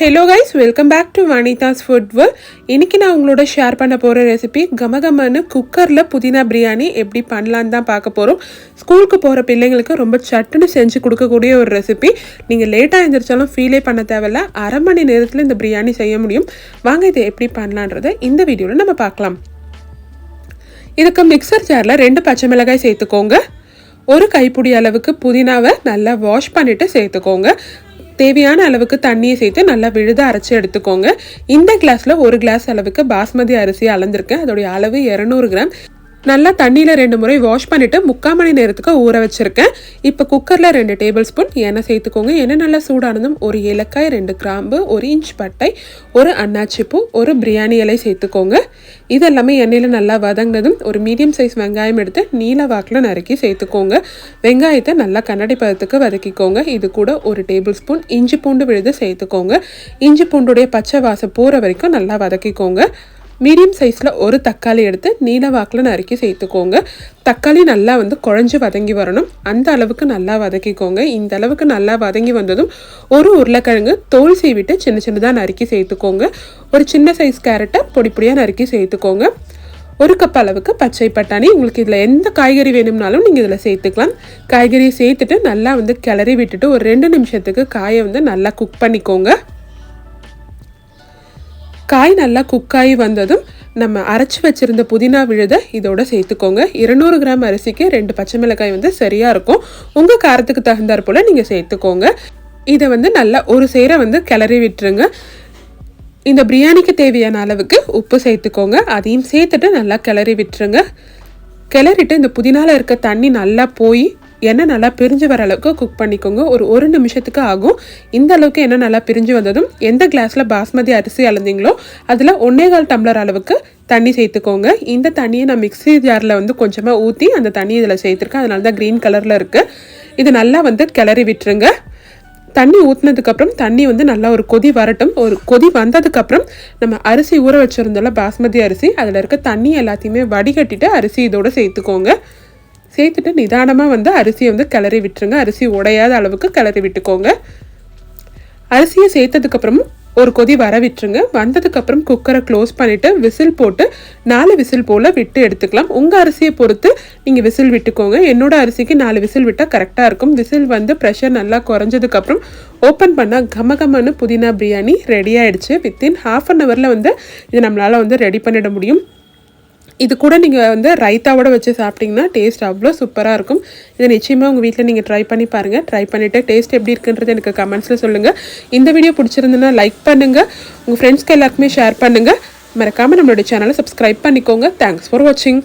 Hello guys welcome back to Vanitha's food world இன்னைக்கு நான் உங்களோட ஷேர் பண்ண போகிற ரெசிபி கமகமன்னு குக்கரில் புதினா பிரியாணி எப்படி பண்ணலான்னு தான் பார்க்க போகிறோம் ஸ்கூலுக்கு போகிற பிள்ளைங்களுக்கு ரொம்ப சட்டுன்னு செஞ்சு கொடுக்கக்கூடிய ஒரு ரெசிபி நீங்கள் லேட்டாக எழுந்திரிச்சாலும் ஃபீலே பண்ண தேவையில்ல. அரை மணி நேரத்தில் இந்த பிரியாணி செய்ய முடியும். வாங்க இதை எப்படி பண்ணலான்றதை இந்த வீடியோவில் நம்ம பார்க்கலாம். இதுக்கு மிக்சர் ஜாரில் ரெண்டு பச்சை மிளகாய் சேர்த்துக்கோங்க. ஒரு கைப்பிடி அளவுக்கு புதினாவை நல்லா வாஷ் பண்ணிவிட்டு சேர்த்துக்கோங்க. தேவையான அளவுக்கு தண்ணியை சேர்த்து நல்லா விழுத அரைச்சி எடுத்துக்கோங்க. இந்த கிளாஸில் ஒரு கிளாஸ் அளவுக்கு பாஸ்மதி அரிசி அளந்திருக்கேன். அதோடைய அளவு இரநூறு கிராம். நல்லா தண்ணியில் ரெண்டு முறை வாஷ் பண்ணிவிட்டு முக்கால் மணி நேரத்துக்கு ஊற வச்சுருக்கேன். இப்போ குக்கரில் ரெண்டு டேபிள் ஸ்பூன் எண்ணெய் சேர்த்துக்கோங்க. எண்ணெய் நல்லா சூடானதும் ஒரு ஏலக்காய் ரெண்டு கிராம்பு ஒரு இன்ச் பட்டை ஒரு அன்னாச்சிப்பூ ஒரு பிரியாணி இலை சேர்த்துக்கோங்க. இதெல்லாமே எண்ணெயில் நல்லா வதங்கினதும் ஒரு மீடியம் சைஸ் வெங்காயம் எடுத்து நீல வாக்கில் நறுக்கி சேர்த்துக்கோங்க. வெங்காயத்தை நல்லா கண்ணாடி பதத்துக்கு வதக்கிக்கோங்க. இது கூட ஒரு டேபிள் ஸ்பூன் இஞ்சி பூண்டு விழுது சேர்த்துக்கோங்க. இஞ்சி பூண்டுடைய பச்சை வாசம் போகிற வரைக்கும் நல்லா வதக்கிக்கோங்க. மீடியம் சைஸில் ஒரு தக்காளி எடுத்து நீல வாக்கில் நறுக்கி சேர்த்துக்கோங்க. தக்காளி நல்லா வந்து குழஞ்சி வதங்கி வரணும். அந்த அளவுக்கு நல்லா வதக்கிக்கோங்க. இந்த அளவுக்கு நல்லா வதங்கி வந்ததும் ஒரு உருளைக்கிழங்கு தோல் சீவிட்டு சின்ன சின்னதாக நறுக்கி சேர்த்துக்கோங்க. ஒரு சின்ன சைஸ் கேரட்டை பொடி பொடியாக நறுக்கி சேர்த்துக்கோங்க. ஒரு கப் அளவுக்கு பச்சை பட்டாணி. உங்களுக்கு இதில் எந்த காய்கறி வேணும்னாலும் நீங்கள் இதில் சேர்த்துக்கலாம். காய்கறியை சேர்த்துட்டு நல்லா வந்து கிளறி விட்டுட்டு ஒரு ரெண்டு நிமிஷத்துக்கு காயை வந்து நல்லா குக் பண்ணிக்கோங்க. காய் நல்லா குக்காகி வந்ததும் நம்ம அரைச்சி வச்சுருந்த புதினா விழுத இதோட சேர்த்துக்கோங்க. இருநூறு கிராம் அரிசிக்கு ரெண்டு பச்சை மிளகாய் வந்து சரியாக இருக்கும். உங்கள் காரத்துக்கு தகுந்தாற் போல் நீங்கள் சேர்த்துக்கோங்க. இதை வந்து நல்லா ஒரு சேர வந்து கிளறி விட்டுருங்க. இந்த பிரியாணிக்கு தேவையான அளவுக்கு உப்பு சேர்த்துக்கோங்க. அதையும் சேர்த்துட்டு நல்லா கிளறி விட்டுருங்க. கிளறிட்டு இந்த புதினால இருக்க தண்ணி நல்லா போய் எண்ணெய் நல்லா பிரிஞ்சு வர அளவுக்கு குக் பண்ணிக்கோங்க. ஒரு ஒரு நிமிஷத்துக்கு ஆகும். இந்த அளவுக்கு எண்ணெய் நல்லா பிரிஞ்சு வந்ததும் எந்த கிளாஸில் பாஸ்மதி அரிசி அளந்தீங்களோ அதில் ஒன்னே கால் டம்ளர் அளவுக்கு தண்ணி சேர்த்துக்கோங்க. இந்த தண்ணியை நான் மிக்ஸி ஜாரில் வந்து கொஞ்சமாக ஊற்றி அந்த தண்ணி இதில் சேர்த்துருக்கேன். அதனால தான் க்ரீன் கலரில் இருக்குது இது நல்லா வந்து கிளறி விட்டுருங்க. தண்ணி ஊற்றினதுக்கப்புறம் தண்ணி வந்து நல்லா ஒரு கொதி வரட்டும். ஒரு கொதி வந்ததுக்கப்புறம் நம்ம அரிசி ஊற வச்சுருந்தோம்ல பாஸ்மதி அரிசி அதில் இருக்க தண்ணி எல்லாத்தையுமே வடிகட்டிட்டு அரிசி இதோட சேர்த்துக்கோங்க. சேர்த்துட்டு நிதானமாக வந்து அரிசியை வந்து கிளறி விட்டுருங்க. அரிசி உடையாத அளவுக்கு கிளறி விட்டுக்கோங்க. அரிசியை சேர்த்ததுக்கப்புறமும் ஒரு கொதி வர விட்டுருங்க. வந்ததுக்கப்புறம் குக்கரை க்ளோஸ் பண்ணிவிட்டு விசில் போட்டு நாலு விசில் போல் விட்டு எடுத்துக்கலாம். உங்கள் அரிசியை பொறுத்து நீங்கள் விசில் விட்டுக்கோங்க. என்னோடய அரிசிக்கு நாலு விசில் விட்டால் கரெக்டாக இருக்கும். விசில் வந்து ப்ரெஷர் நல்லா குறைஞ்சதுக்கப்புறம் ஓப்பன் பண்ணால் கம கமன்னு புதினா பிரியாணி ரெடி ஆகிடுச்சு வித்தின் ஹாஃப் அன் ஹவரில் வந்து இது நம்மளால் வந்து ரெடி பண்ணிட முடியும். இது கூட நீங்கள் வந்து ரைத்தாவோட வச்சு சாப்பிட்டிங்கன்னா டேஸ்ட் அவ்வளோ சூப்பராக இருக்கும். இதை நிச்சயமாக உங்கள் வீட்டில் நீங்கள் ட்ரை பண்ணி பாருங்கள் ட்ரை பண்ணிவிட்டு டேஸ்ட் எப்படி இருக்குன்றது எனக்கு கமெண்ட்ஸில் சொல்லுங்கள் இந்த வீடியோ பிடிச்சிருந்துன்னா லைக் பண்ணுங்கள் உங்கள் ஃப்ரெண்ட்ஸ்க்கு எல்லாருக்குமே ஷேர் பண்ணுங்கள் மறக்காமல் நம்மளுடைய சேனலை சப்ஸ்கிரைப் பண்ணிக்கோங்க. தேங்க்ஸ் ஃபார் வாட்சிங்